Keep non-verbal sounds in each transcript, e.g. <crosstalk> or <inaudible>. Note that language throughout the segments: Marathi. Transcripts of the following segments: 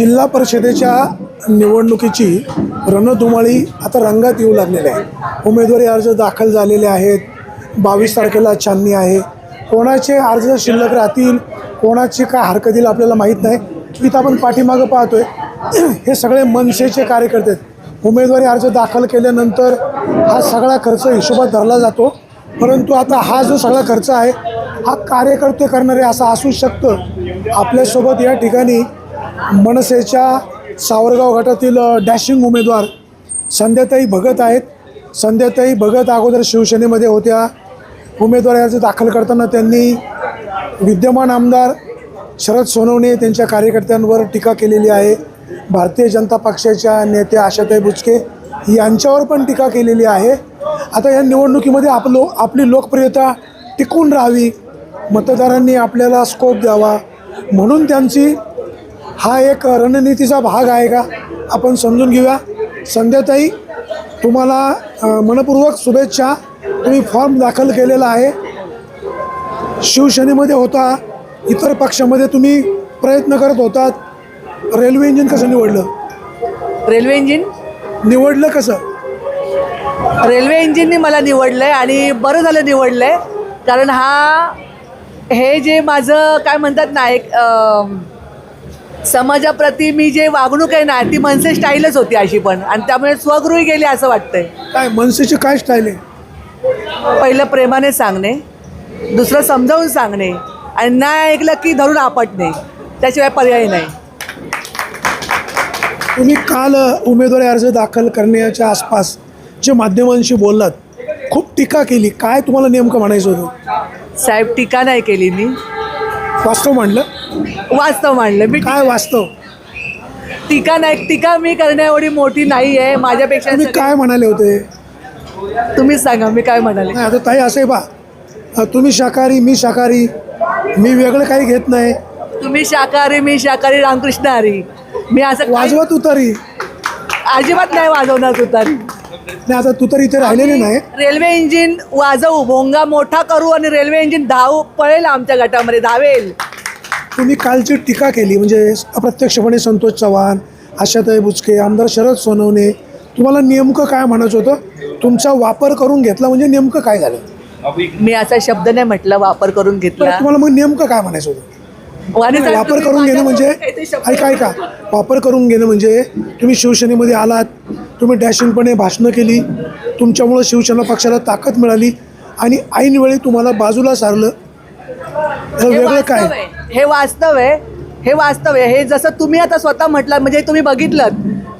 जिल्हा परिषदेच्या निवडणुकीची रणधुमाळी आता रंगात येऊ लागलेली आहे. उमेदवारी अर्ज दाखल झालेले आहेत. बावीस तारखेला छाननी आहे. कोणाचे अर्ज शिल्लक राहतील? कोणाची काय हरकत येईल आपल्याला माहीत नाही. इथं आपण पाठीमागं पाहतोय. <clears throat> हे सगळे मनसेचे कार्यकर्ते आहेत. उमेदवारी अर्ज दाखल केल्यानंतर हा सगळा खर्च हिशोबात धरला जातो. परंतु आता हा जो सगळा खर्च आहे हा कार्यकर्ते करणारे असं असू शकतं. आपल्यासोबत या ठिकाणी मनसेच्या सावरगाव गटातील डॅशिंग उमेदवार संध्याताई भगत आहेत. संध्याताई भगत अगोदर शिवसेनेमध्ये होत्या. उमेदवार अर्ज दाखल करताना त्यांनी विद्यमान आमदार शरद सोनवणे त्यांच्या कार्यकर्त्यांवर टीका केलेली आहे. भारतीय जनता पक्षाच्या नेत्या आशाताई बुचके यांच्यावर पण टीका केलेली आहे. आता या निवडणुकीमध्ये आपलो आपली लोकप्रियता टिकून राहावी. मतदारांनी आपल्याला स्कोप द्यावा. म्हणून त्यांची हा एक रणनीतीचा भाग आहे का? आपण समजून घेऊया. संध्याताई तुम्हाला मनपूर्वक शुभेच्छा. तुम्ही फॉर्म दाखल केलेला आहे. शिवसेनेमध्ये होता इतर पक्षामध्ये तुम्ही प्रयत्न करत होतात रेल्वे इंजिन कसं निवडलं? Railway engine? निवडलं कसं? रेल्वे इंजिनने मला निवडलंय आणि बरं झालं निवडलंय. कारण हा हे जे माझं काय म्हणतात ना एक समाजाप्रती मी जे वागणूक आहे ना ती मनसे स्टाईलच होती अशी पण. आणि त्यामुळे स्वगृही गेली असं वाटतंय. काय मनसेची काय स्टाईल आहे? पहिलं प्रेमाने सांगणे दुसरं समजावून सांगणे आणि नाही ऐकलं की धरून आपटणे. त्याशिवाय पर्याय नाही. तुम्ही काल उमेदवारी अर्ज दाखल करण्याच्या आसपास जे माध्यमांशी बोललात खूप टीका केली. काय तुम्हाला नेमकं म्हणायचं होतं? साहेब टीका नाही केली मी. वास्तव म्हणलं वास्तव मांडलं. मी काय वास्तव? टीका नाही टीका मी करण्या एवढी मोठी नाही आहे. माझ्यापेक्षा तुम्ही सगळे- काय म्हणाले होते? तुम्हीच सांगा मी काय म्हणाले? नाही आता ताई असं बा तुम्ही शाकाहारी मी शाकाहारी. मी वेगळं काही घेत नाही. तुम्ही शाकाहारी मी शाकाहारी रामकृष्ण हरी. मी असं काही- वाजवा तू तरी अजिबात नाही वाजवणार तुतारी नाही आता तू तर इथे राहिलेले नाही. रेल्वे इंजिन वाजवू भोंगा मोठा करू आणि रेल्वे इंजिन धाव पळेल आमच्या गटामध्ये धावेल. तुम्ही कालची टीका केली म्हणजे अप्रत्यक्षपणे संतोष चव्हाण आशाताई बुचके आमदार शरद सोनवणे तुम्हाला नेमकं काय म्हणायचं होतं? तुमचा वापर करून घेतला म्हणजे नेमकं काय झालं? मी असा शब्द नाही म्हटलं वापर करून घेतला. तुम्हाला मग नेमकं काय म्हणायचं होतं? वापर करून घेणं म्हणजे ऐका ऐका. वापर करून घेणं म्हणजे तुम्ही शिवसेनेमध्ये आलात तुम्ही डॅशिंगपणे भाषणं केली तुमच्यामुळं शिवसेना पक्षाला ताकद मिळाली आणि ऐनवेळी तुम्हाला बाजूला सारलं. वेगळं काय. हे वास्तव आहे. हे वास्तव आहे. हे जसं तुम्ही आता स्वतः म्हटलं म्हणजे तुम्ही बघितलं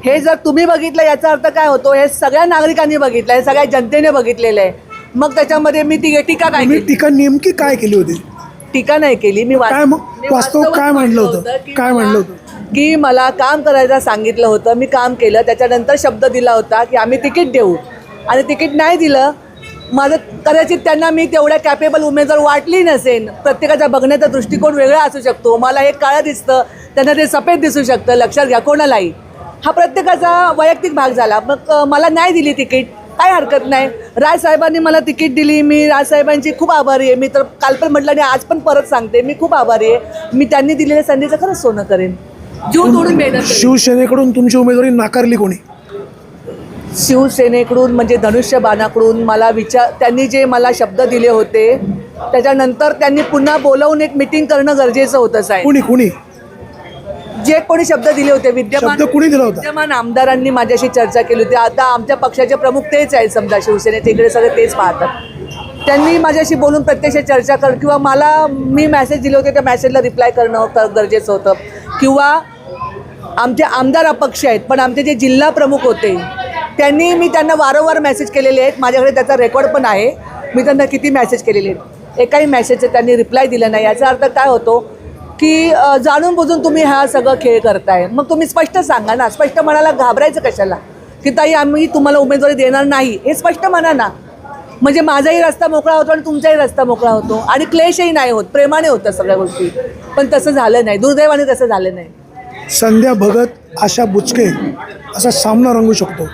हे जर तुम्ही बघितलं याचा अर्थ काय होतो? हे सगळ्या नागरिकांनी बघितलं हे सगळ्या जनतेने बघितलेलं आहे मग त्याच्यामध्ये मी ती टीका काय? टीका नेमकी काय केली होती? टीका नाही केली. मी काय मग? वास्तव काय म्हणलं होतं? काय म्हणलं होतं? की मला काम करायला सांगितलं होतं. मी काम केलं. त्याच्यानंतर शब्द दिला होता की आम्ही तिकीट देऊ. आणि तिकीट नाही दिलं. माझं कदाचित त्यांना मी तेवढ्या कॅपेबल उमेदवार वाटली नसेल प्रत्येकाचा बघण्याचा दृष्टिकोन वेगळा असू शकतो. मला हे काळं दिसतं. त्यांना ते सफेद दिसू शकतं. लक्षात घ्या कोणालाही. हा प्रत्येकाचा वैयक्तिक भाग झाला. मग मला नाही दिली तिकीट. काय हरकत नाही. राजसाहेबांनी मला तिकीट दिली. मी राजसाहेबांची खूप आभारी आहे. मी तर काल पण म्हटलं आणि आज पण परत सांगते. मी खूप आभारी आहे. मी त्यांनी दिलेल्या संधीचं खरंच सोनं करेन. जीव तोडून मेहनत करेन. शिवसेनेकडून तुमची उमेदवारी नाकारली कोणी? शिवसेनेकडून म्हणजे धनुष्यबाणाकडून मला विचार त्यांनी जे मला शब्द दिले होते त्याच्यानंतर त्यांनी पुन्हा बोलावून एक मिटिंग करणं गरजेचं होतं साहेब. कुणी कुणी? जे कोणी शब्द दिले होते विद्यमान कुणी दिला होता? विद्यमान आमदारांनी माझ्याशी चर्चा केली होती. आता आमच्या पक्षाचे प्रमुख तेच आहेत समजा शिवसेनेचे इकडे सगळे तेच पाहतात. त्यांनी माझ्याशी बोलून प्रत्यक्ष चर्चा कर किंवा मला मी मेसेज दिले होते त्या मेसेजला रिप्लाय करणं गरजेचं होतं. किंवा आमचे आमदार अपक्ष आहेत पण आमचे जे जिल्हा प्रमुख होते त्यांनी मी त्यांना वारंवार मेसेज केलेले आहेत. माझ्याकडे त्याचा रेकॉर्ड पण आहे. मी त्यांना किती मेसेज केलेले आहेत? एकाही मेसेजचं त्यांनी रिप्लाय दिला नाही. याचा अर्थ काय होतो की जाणून बुजून तुम्ही हा सगळं खेळ करताय. मग तुम्ही स्पष्ट सांगा ना. स्पष्ट म्हणाला घाबरायचं कशाला? की ताई आम्ही तुम्हाला उमेदवारी देणार नाही. हे स्पष्ट म्हणा ना. म्हणजे माझाही रस्ता मोकळा होतो आणि तुमचाही रस्ता मोकळा होतो. आणि क्लेशही नाही होत. प्रेमाने होतं सगळ्या गोष्टी. पण तसं झालं नाही. दुर्दैवाने तसं झालं नाही. संध्या भगत आशा बुचके असा सामना रंगू शकतो.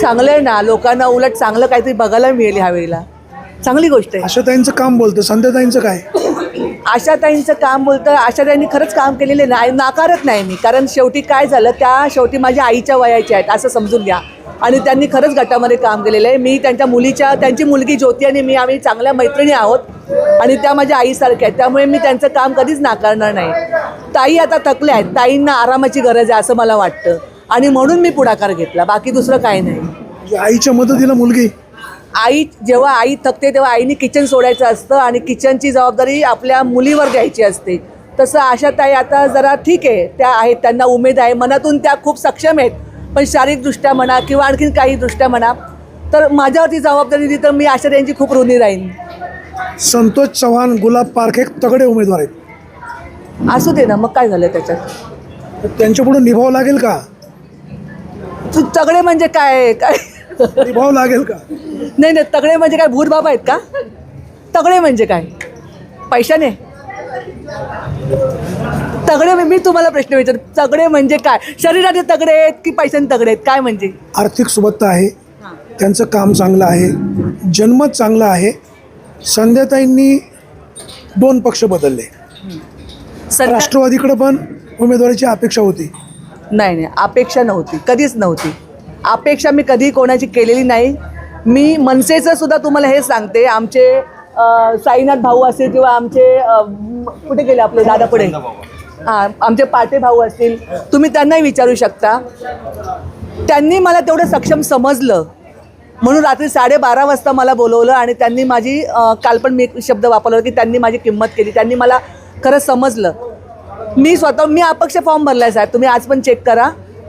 चांगलं आहे ना. लोकांना उलट चांगलं काहीतरी बघायला मिळेल ह्या वेळेला चांगली गोष्ट आहे. आशाताईंचं काम बोलतं संध्याताईंचं काय? आशाताईंचं काम बोलतं आशाताईंनी खरंच काम केलेले नाही. नाकारत नाही मी. कारण शेवटी काय झालं त्या शेवटी माझ्या आईच्या वयाच्या आहेत असं समजून घ्या. आणि त्यांनी खरंच गटामध्ये काम केलेलं आहे. मी त्यांच्या मुलीच्या त्यांची मुलगी ज्योती आणि मी आम्ही चांगल्या मैत्रिणी आहोत. आणि त्या माझ्या आईसारख्या आहेत. त्यामुळे मी त्यांचं काम कधीच नाकारणार नाही. ताई आता थकल्या आहेत. ताईंना आरामाची गरज आहे असं मला वाटतं. आणि म्हणून मी पुढाकार घेतला. बाकी दुसरं काही नाही. म्हणजे आईच्या मदतीला मुलगी. आई जेव्हा आई थकते तेव्हा आईने किचन सोडायचं असतं आणि किचनची जबाबदारी आपल्या मुलीवर द्यायची असते. तसं आशाताई आता जरा ठीक आहे त्या आहेत त्यांना उमेद आहे मनातून त्या खूप सक्षम आहेत. पण शारीरिकदृष्ट्या म्हणा किंवा आणखीन काही दृष्ट्या म्हणा तर माझ्यावरती जबाबदारी दिली तर मी आशाताईंची खूप ऋणी राहीन. संतोष चव्हाण गुलाब पार्क हे तगडे उमेदवार आहेत. असू दे ना मग काय झालं त्याच्यात? त्यांच्यापुढे निभावं लागेल का? तू तगडे म्हणजे काय? काय? निभावं लागेल का? नाही नाही तगडे म्हणजे काय? भूत बाबा आहेत का? तगडे म्हणजे काय? पैशाने तगडे मी तुम्हाला प्रश्न विचार तगडे म्हणजे काय? शरीराने तगडे आहेत की पैशाने तगडे आहेत? काय म्हणजे? आर्थिक सुबत्ता आहे. त्यांचं काम चांगलं आहे. जन्मत चांगलं आहे. संध्याताईंनी दोन पक्ष बदलले. राष्ट्रवादीकडे पण उमेदवारीची अपेक्षा होती. नाही नाही अपेक्षा नव्हती. कधीच नव्हती. अपेक्षा मी कधी कोणाची केलेली नाही. मी मनसेचं सुद्धा तुम्हाला हे सांगते आमचे साईनाथ भाऊ असतील किंवा आमचे कुठे गेले आपले दादा पुढे? हां आमचे पाटे भाऊ असतील. तुम्ही त्यांनाही विचारू शकता. त्यांनी मला तेवढं सक्षम समजलं. म्हणून रात्री साडेबारा वाजता मला बोलवलं आणि त्यांनी माझी काल पण मी एक शब्द वापरला की त्यांनी माझी किंमत केली. त्यांनी मला खरं समजलं. मी स्वतः मी अपक्ष फॉर्म भरला आहे साहेब. तुम्ही आज पण चेक करा.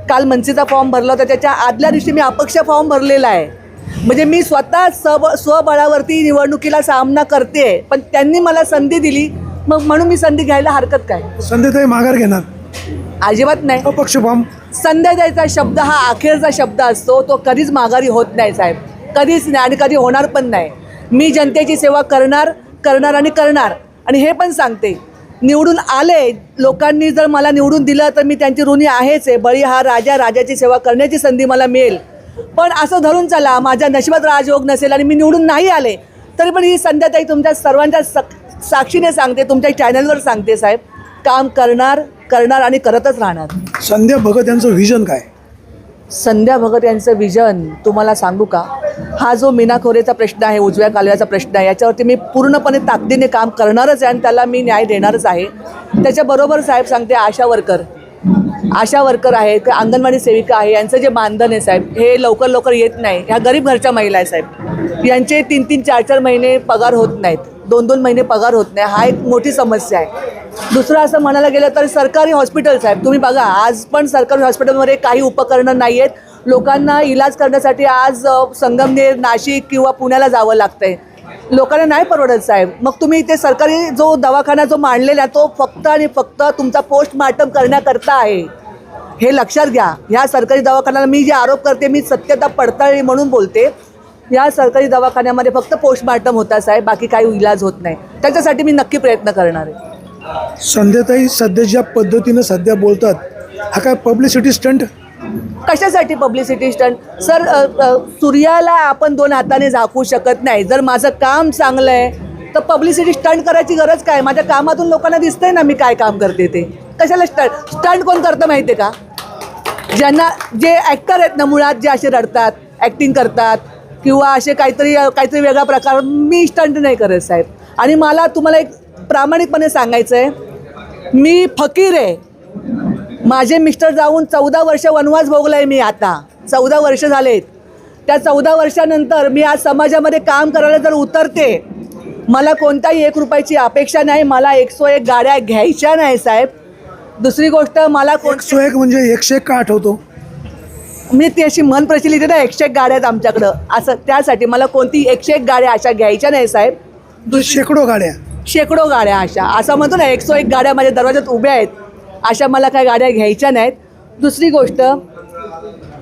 काल मनसेचा फॉर्म भरला होता त्याच्या आदल्या दिवशी मी अपक्ष फॉर्म भरलेला आहे. म्हणजे मी स्वतः सब स्वबळावरती निवडणुकीला सामना करते पण त्यांनी मला संधी दिली. मग म्हणून मी संधी घ्यायला हरकत काय? संध्याताई माघार घेणार. अजिबात नाही. अपक्ष फॉर्म. संध्या द्यायचा शब्द हा अखेरचा शब्द असतो तो कधीच माघारी होत नाही साहेब. कधीच नाही आणि कधी होणार पण नाही. मी जनतेची सेवा करणार करणार आणि करणार. आणि हे पण सांगते निवडून आले लोकांनी जर मला निवडून दिलं तर मी त्यांची ऋणी आहेच आहे. बळी हा राजा राजाची सेवा करण्याची संधी मला मिळेल. पण असं धरून चला माझ्या नशिबात राजयोग नसेल आणि मी निवडून नाही आले तरी पण ही संध्याताई तुमच्या सर्वांच्या सक साक्षीने सांगते तुमच्या चॅनलवर सांगते साहेब. काम करणार करणार आणि करतच राहणार. संध्या भगत यांचं व्हिजन काय? संध्या भगत यांचं विजन तुम्हाला सांगू का? हा जो मीनाखोरेचा प्रश्न आहे उजव्या कालव्याचा प्रश्न आहे याच्यावरती मी पूर्णपणे ताकदीने काम करणारच आहे आणि त्याला मी न्याय देणारच आहे. त्याच्याबरोबर साहेब सांगते आशा वर्कर. आशा वर्कर आहे ते अंगणवाडी सेविका आहे यांचं जे मानधन आहे साहेब हे लवकर लवकर येत नाही. ह्या गरीब घरच्या महिला आहे साहेब. यांचे तीन तीन चार चार महिने पगार होत नाहीत. दोन दोन महिने पगार होत नाही. हा एक मोठी समस्या आहे. दुसरं असं म्हणायला गेलं तर सरकारी हॉस्पिटल्स आहेत. तुम्ही बघा आज पण सरकारी हॉस्पिटलमध्ये काही उपकरणं नाही आहेत. लोकांना इलाज करण्यासाठी आज संगमनेर नाशिक किंवा पुण्याला जावं लागतंय. लोकांना नाही परवडत साहेब. मग तुम्ही इथे सरकारी जो दवाखाना जो मांडलेला आहे तो फक्त आणि फक्त तुमचा पोस्टमार्टम करण्याकरता आहे. हे लक्षात घ्या. ह्या सरकारी दवाखान्याला मी जे आरोप करते मी सत्यता पडताळली म्हणून बोलते. या सरकारी दवाखान्यामध्ये फक्त पोस्टमार्टम होता साहेब बाकी काही इलाज होत नाही. त्याच्यासाठी मी नक्की प्रयत्न करणार आहे. संध्याताई सध्या ज्या पद्धतीनं सध्या बोलतात हा काय पब्लिसिटी स्टंट कशासाठी पब्लिसिटी स्टंट सर सूर्याला आपण दोन हाताने झाकू शकत नाही. जर माझं काम चांगलं आहे तर पब्लिसिटी स्टंट करायची गरज काय? माझ्या कामातून लोकांना दिसतंय ना मी काय काम करते ते. कशाला स्टंट स्टंट कोण करतं माहिती आहे का? ज्यांना जे ॲक्टर आहेत ना मुळात जे असे रडतात ॲक्टिंग करतात किंवा असे काहीतरी काहीतरी वेगळा प्रकार मी स्टंट नाही करत साहेब. आणि मला तुम्हाला एक प्रामाणिकपणे सांगायचं आहे मी फकीर आहे. माझे मिस्टर जाऊन चौदा वर्ष वनवास भोगला आहे मी आता. चौदा वर्ष झालेत. त्या चौदा वर्षानंतर मी आज समाजामध्ये काम करायला जर उतरते मला कोणताही एक रुपयाची अपेक्षा नाही मला एकशे एक गाड्या घ्यायच्या नाही साहेब. दुसरी गोष्ट मला कोण सो एक म्हणजे एकशे एक का आठवतो? मी ती अशी मन प्रचलित आहे ना एकशे एक गाड्या आहेत आमच्याकडं. असं त्यासाठी मला कोणती एकशे एक गाड्या अशा घ्यायच्या नाही साहेब. शेकडो गाड्या. शेकडो गाड्या अशा. असं म्हणतो ना एकशे एक गाड्या माझ्या दरवाज्यात उभ्या आहेत. अशा मला काही गाड्या घ्यायच्या नाहीत. दुसरी गोष्ट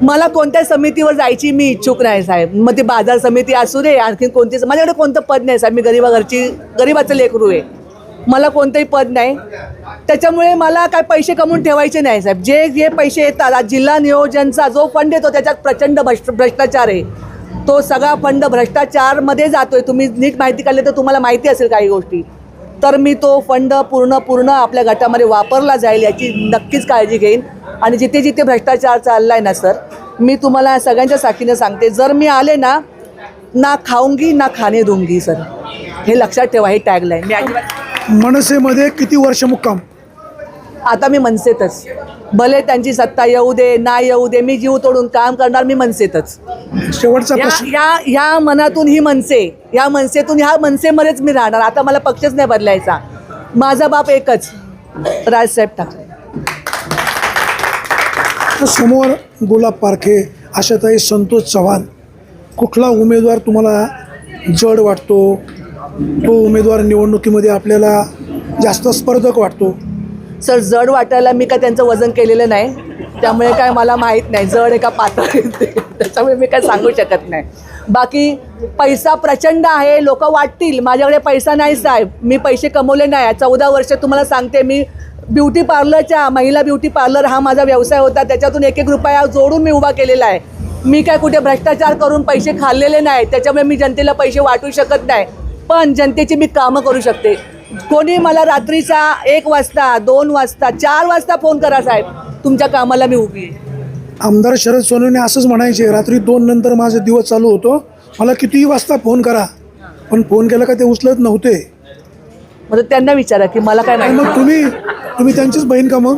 मला कोणत्या समितीवर जायची मी इच्छुक नाही साहेब. मग ती बाजार समिती असू दे आणखीन कोणती माझ्याकडे कोणतं पद नाही साहेब. मी गरीबा घरची गरीबाचं लेकरू आहे. मला कोणतंही पद नाही. त्याच्यामुळे मला काय पैसे कमवून ठेवायचे नाही साहेब. जे जे पैसे येतात आज जिल्हा नियोजनचा जो फंड येतो त्याच्यात प्रचंड भ्रष्ट भ्रष्टाचार आहे. तो सगळा फंड भ्रष्टाचारमध्ये जातो आहे तुम्ही नीट माहिती काढली तर तुम्हाला माहिती असेल काही गोष्टी. तर मी तो फंड पूर्ण पूर्ण आपल्या गटामध्ये वापरला जाईल याची नक्कीच काळजी घेईन. आणि जिथे जिथे भ्रष्टाचार चालला आहे ना सर मी तुम्हाला सगळ्यांच्या साखीनं सांगते. जर मी आले ना ना खाऊंगी ना खाणे दूंगी सर. हे लक्षात ठेवा हे टॅगलाईन मी अजिबात मनसेमध्ये किती वर्ष मुक्काम? आता मी मनसेतच. भले त्यांची सत्ता येऊ दे ना येऊ दे मी जीव तोडून काम करणार मी मनसेतच. शेवटचा या प्रश्न. या या मनातून ही मनसे या मनसेतून ह्या मनसेमध्येच मी राहणार. आता मला पक्षच नाही बदलायचा. माझा बाप एकच. राजसाहेब ठाकरे. समोर गुलाब पारखे आशाताई संतोष चव्हाण. कुठला उमेदवार तुम्हाला जड वाटतो? तो उमेदवार निवडणुकीमध्ये आपल्याला जास्त स्पर्धक वाटतो. सर जड वाटायला मी काय त्यांचं वजन केलेलं नाही. त्यामुळे काय मला माहीत नाही. जड आहे का पातळ त्याच्यामुळे मी काय सांगू शकत नाही. बाकी पैसा प्रचंड आहे. लोक वाटतील. माझ्याकडे पैसा नाही साहेब. मी पैसे कमवले नाही. चौदा वर्ष तुम्हाला सांगते मी ब्युटी पार्लरच्या महिला ब्युटी पार्लर हा माझा व्यवसाय होता. त्याच्यातून एक एक रुपया जोडून मी उभा केलेला आहे. मी काय कुठे भ्रष्टाचार करून पैसे खाल्लेले नाही. त्याच्यामुळे मी जनतेला पैसे वाटू शकत नाही. पण जनतेची मी कामं करू शकते. कोणी मला रात्रीचा एक वाजता दोन वाजता चार वाजता फोन करा साहेब. तुमच्या कामाला मी उभी आहे. आमदार शरद सोनवणे असंच म्हणायचे रात्री दोन नंतर माझा दिवस चालू होतो. मला कितीही वाजता फोन करा पण फोन केला का ते उचलत नव्हते. मग त्यांना विचारा की मला काय माहिती. मग तुम्ही तुम्ही त्यांचीच बहीण का मग?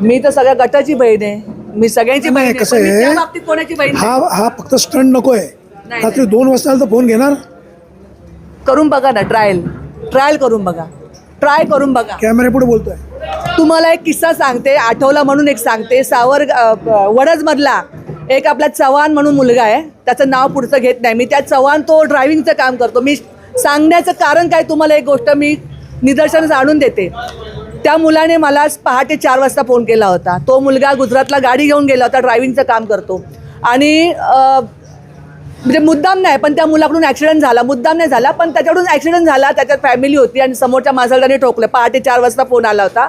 मी तर सगळ्या गटाची बहीण आहे. मी सगळ्यांची नाही, बहीण आहे. कसं पण मी आहे? त्या बाबतीत कोणाची बहीण नाही. हा हा फक्त स्टंट नको आहे नाही. रात्री दोन वाजता आला तर फोन घेणार? करून बघा ना ट्रायल ट्रायल करून बघा. ट्राय करून बघा. कॅमेरा पुढे बोलतोय. तुम्हाला एक किस्सा सांगते आठवला म्हणून एक सांगते. सावर वडजमधला एक आपला चव्हाण म्हणून मुलगा आहे. त्याचं नाव पुढचं घेत नाही. मी त्या चव्हाण तो ड्रायव्हिंगचं काम करतो. मी सांगण्याचं कारण काय तुम्हाला एक गोष्ट मी निदर्शनास आणून देते. त्या मुलाने मला पहाटे चार वाजता फोन केला होता. तो मुलगा गुजरातला गाडी घेऊन गेला होता ड्रायव्हिंगचं काम करतो. आणि म्हणजे मुद्दाम नाही पण त्या मुलाकडून ॲक्सिडेंट झाला. मुद्दाम नाही झाला पण त्याच्याकडून ॲक्सिडेंट झाला त्याच्यात फॅमिली होती आणि समोरच्या माणसाला त्याने ठोकलं. पहाटे चार वाजता फोन आला होता.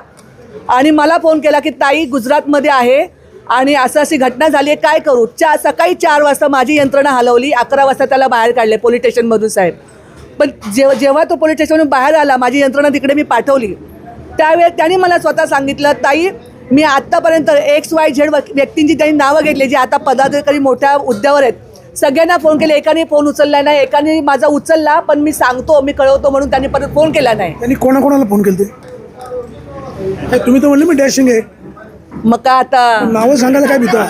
आणि मला फोन केला की ताई गुजरातमध्ये आहे आणि असं अशी घटना झाली आहे काय करू? चा सकाळी चार वाजता माझी यंत्रणा हलवली. अकरा वाजता त्याला बाहेर काढले पोलीस स्टेशनमधून साहेब. पण जेव्हा जेव्हा तो पोलीस स्टेशनमधून बाहेर आला माझी यंत्रणा तिकडे मी पाठवली. त्यावेळेस त्यांनी मला स्वतः सांगितलं ताई मी आत्तापर्यंत एक्स वाय झेड व्यक्तींची त्यांनी नावं घेतली जी आता पदाधिकारी मोठ्या हुद्द्यावर आहेत. सगळ्यांना फोन केले. एकाने फोन उचलला नाही एकाने माझा उचलला पण मी सांगतो मी कळवतो म्हणून त्यांनी परत फोन केला नाही. त्यांनी कोणाकोणाला फोन केले तुम्ही तर म्हणले मी डॅशिंग आहे. मग काय आता? नावं सांगायला काय भीता?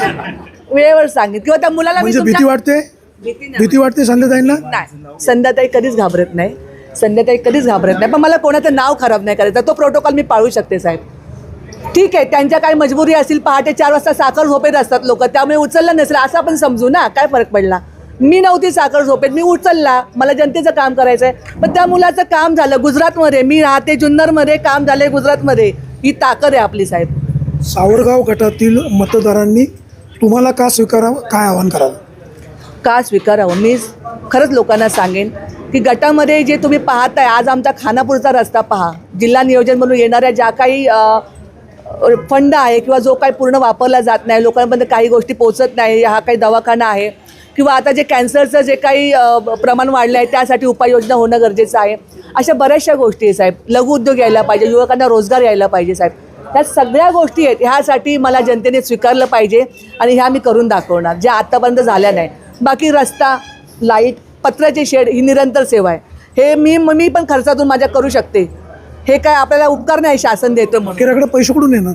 वेळेवर सांगित किंवा त्या मुलाला मी म्हणजे तुमच्या- भीती वाटते? भीती नाही. भीती वाटते संध्याताईंना? नाही. संध्याताई कधीच घाबरत नाही. संध्याताई कधीच घाबरत नाही. पण मला कोणाचं नाव खराब नाही करायचं. तो प्रोटोकॉल मी पाळू शकते साहेब. ठीक आहे त्यांच्या काही मजबुरी असतील पहाटे चार वाजता साखर झोपेत असतात लोक त्यामुळे उचललं नसेल असं आपण समजू ना काय फरक पडला? मी नव्हती साखर झोपेत मी उचलला मला जनतेचं काम करायचं आहे पण त्या मुलाचं काम झालं गुजरातमध्ये मी राहते जुन्नरमध्ये काम झालंय गुजरातमध्ये. ही ताकद आहे आपली साहेब. सावरगाव गटातील मतदारांनी तुम्हाला का स्वीकारावं काय आवाहन करावं? का स्वीकारावं? मी खरंच लोकांना सांगेन की गटामध्ये जे तुम्ही पाहताय आज आमचा खानापूरचा रस्ता पहा. जिल्हा नियोजन म्हणून येणाऱ्या ज्या काही फंड आहे किंवा जो काही पूर्ण वापरला जात नाही लोकांपर्यंत काही गोष्टी पोचत नाही हा काही दवाखाना आहे किंवा आता जे कॅन्सरचं जे काही प्रमाण वाढलं आहे त्यासाठी उपाययोजना होणं गरजेचं आहे. अशा बऱ्याचशा गोष्टी आहे साहेब. लघु उद्योग यायला पाहिजे युवकांना रोजगार यायला पाहिजे साहेब. ह्या सगळ्या गोष्टी आहेत ह्यासाठी मला जनतेने स्वीकारलं पाहिजे आणि ह्या मी करून दाखवणार ज्या आत्तापर्यंत झाल्या नाही. बाकी रस्ता लाइट पत्राचे शेड ही निरंतर सेवा आहे. हे मी मी पण खर्चातून माझ्या करू शकते. हे काय आपल्याला उपकार नाही शासन देतो म्हणून. फकीराकडे पैसे कुठून येणार?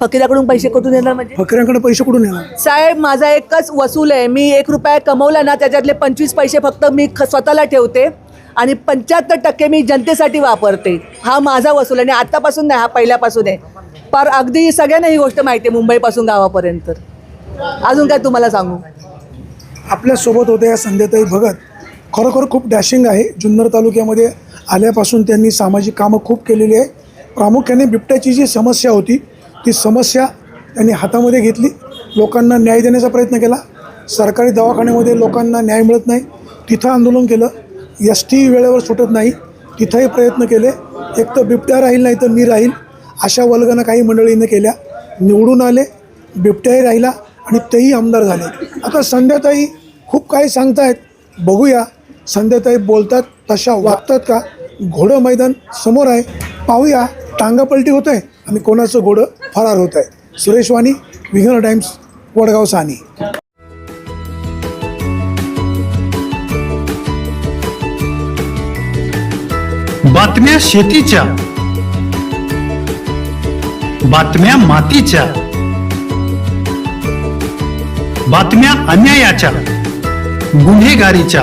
फकीराकडून पैसे कुठून येणार म्हणजे? फकीराकडे पैसे कुठून येणार? साहेब माझा एकच वसूल आहे. मी एक रुपया कमवला ना त्याच्यातले पंचवीस पैसे फक्त मी ख स्वतःला ठेवते आणि पंच्याहत्तर टक्के मी जनतेसाठी वापरते. हा माझा वसूल आहे आणि आत्तापासून नाही हा पहिल्यापासून आहे. पर अगदी सगळ्यांना ही गोष्ट माहिती आहे मुंबईपासून गावापर्यंत. अजून काय तुम्हाला सांगू? आपल्यासोबत होत्या या संध्याताई भगत. खरोखर खूप डॅशिंग आहे. जुन्नर तालुक्यामध्ये आल्यापासून त्यांनी सामाजिक कामं खूप केलेली आहे. प्रामुख्याने बिबट्याची जी समस्या होती ती समस्या त्यांनी हातामध्ये घेतली. लोकांना न्याय देण्याचा प्रयत्न केला. सरकारी दवाखान्यामध्ये लोकांना न्याय मिळत नाही. तिथं आंदोलन केलं. एस टी वेळेवर सुटत नाही. तिथंही प्रयत्न केले. एक तर बिबट्या राहील नाही तर मी राहील अशा वल्गनं काही मंडळीनं केल्या. निवडून आले. बिबट्याही राहिला आणि तेही आमदार झाले. आता संध्याताई खूप काही सांगतायत. बघूया. संध्याताई बोलतात तशा वागतात का? घोडं मैदान समोर आहे. पाहूया टांगापलटी होत आहे आणि कोणाचं घोडं फरार होत आहे सुरेश वाणी विघ्न टाइम्स वडगाव सानी. बातम्या शेतीच्या बातम्या मातीच्या बातम्या अन्यायाच्या गुन्हेगारीच्या.